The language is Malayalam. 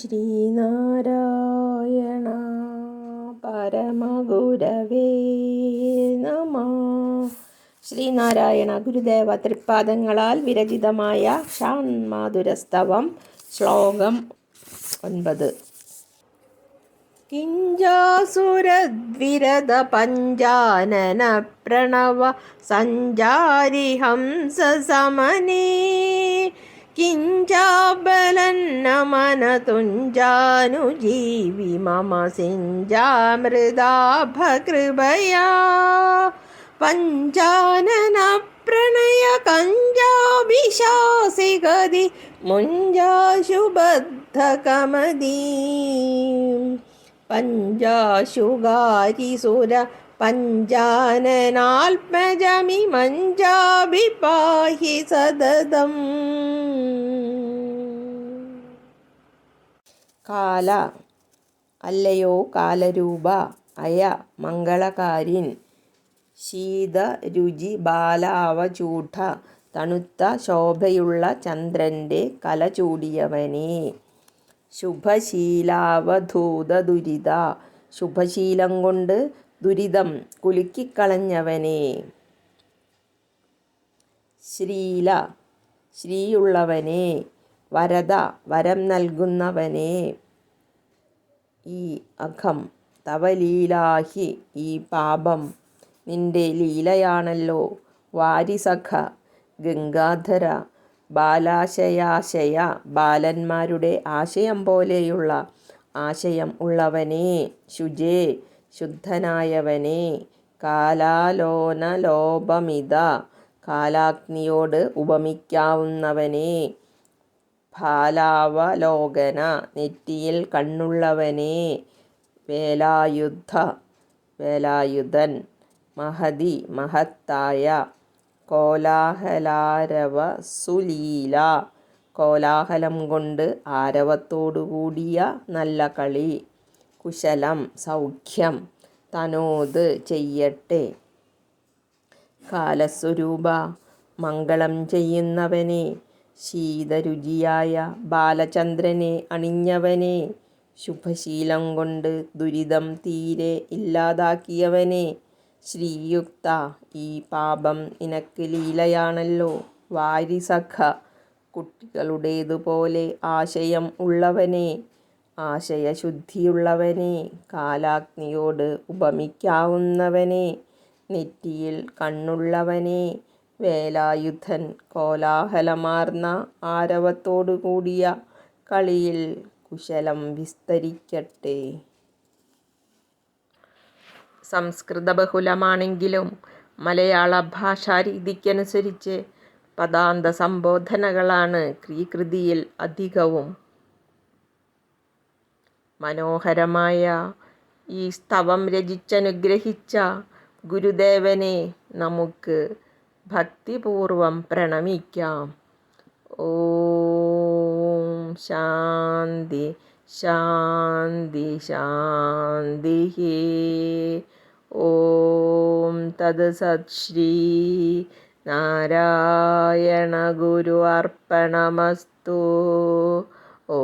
ശ്രീനാരായണ പരമഗുരവേ നമ. ശ്രീനാരായണ ഗുരുദേവ തൃപ്പാദങ്ങളാൽ വിരചിതമായ ഷാൻമാധുരസ്തവം ശ്ലോകം ഒൻപത്. കിഞ്ചാസുരദ്വിരത പഞ്ചാനന പ്രണവ സഞ്ചാരി ഹംസ സമനേ. നമനതുഞ്ചാനുജീവി മമ സിഞ്ചാമൃതാഭകൃപയാ. പഞ്ചാനന പ്രണയ കഞ്ചാഭിശാസി ഗതി മുഞ്ചാശുബദ്ധകമതി. പഞ്ചാശുകാരി സുര പഞ്ചാനനാത്മജമി മഞ്ചാഭിപാഹി സതതം. കാല അല്ലയോ കാലരൂപ അയ മംഗളകാരിൻ ശീത രുചി ബാലാവചൂഢ തണുത്ത ശോഭയുള്ള ചന്ദ്രന്റെ കല ചൂടിയവനെ. ശുഭശീലാവധൂത ദുരിത ശുഭശീലം കൊണ്ട് ദുരിതം കുലുക്കിക്കളഞ്ഞവനെ. ശ്രീല ശ്രീയുള്ളവനെ. വരദ വരം നൽകുന്നവനെ. ഈ അഖം തവലീലാഹി ഈ പാപം നിന്റെ ലീലയാണല്ലോ. വാരിസഖ ഗംഗാധര ബാലാശയാശയ ബാലന്മാരുടെ ആശയം പോലെയുള്ള ആശയം ഉള്ളവനെ. ശുചേ ശുദ്ധനായവനെ. കാലാലോനലോപമിത കാലാഗ്നിയോട് ഉപമിക്കാവുന്നവനെ. ഫാലാവലോകന നെറ്റിയിൽ കണ്ണുള്ളവനെ വേലായുദ്ധ വേലായുധൻ മഹതി മഹത്തായ കോലാഹലാരവ സുലീല. കോലാഹലം കൊണ്ട് ആരവത്തോടുകൂടിയ നല്ല കളി. കുശലം സൗഖ്യം തനോത് ചെയ്യട്ടെ. കാലസ്വരൂപ മംഗളം ചെയ്യുന്നവനെ ശീതരുചിയായ ബാലചന്ദ്രനെ അണിഞ്ഞവനെ ശുഭശീലം കൊണ്ട് ദുരിതം തീരെ ഇല്ലാതാക്കിയവനെ ശ്രീയുക്ത ഈ പാപം നിനക്ക് ലീലയാണല്ലോ. വാരിസഖ കുട്ടികളുടേതുപോലെ ആശയം ഉള്ളവനെ ആശയശുദ്ധിയുള്ളവനെ കാലാഗ്നിയോട് ഉപമിക്കാവുന്നവനെ നെറ്റിയിൽ കണ്ണുള്ളവനെ വേലായുധൻ കോലാഹലമാർന്ന ആരവത്തോടുകൂടിയ കളിയിൽ കുശലം വിസ്തരിക്കട്ടെ. സംസ്കൃത ബഹുലമാണെങ്കിലും മലയാള ഭാഷാരീതിക്കനുസരിച്ച് പദാന്ത സംബോധനകളാണ് ക്രീകൃതിയിൽ കൃതിയിൽ അധികവും. മനോഹരമായ ഈ സ്തവം രചിച്ചനുഗ്രഹിച്ച ഗുരുദേവനെ നമുക്ക് ഭക്തിപൂർവം പ്രണമിക്കാം. ഓം ശാന്തി ശാന്തി ശാന്തി ഓം തത് ശ്രീ നാരായണ ഗുരു അർപ്പണമസ്തു. ഓ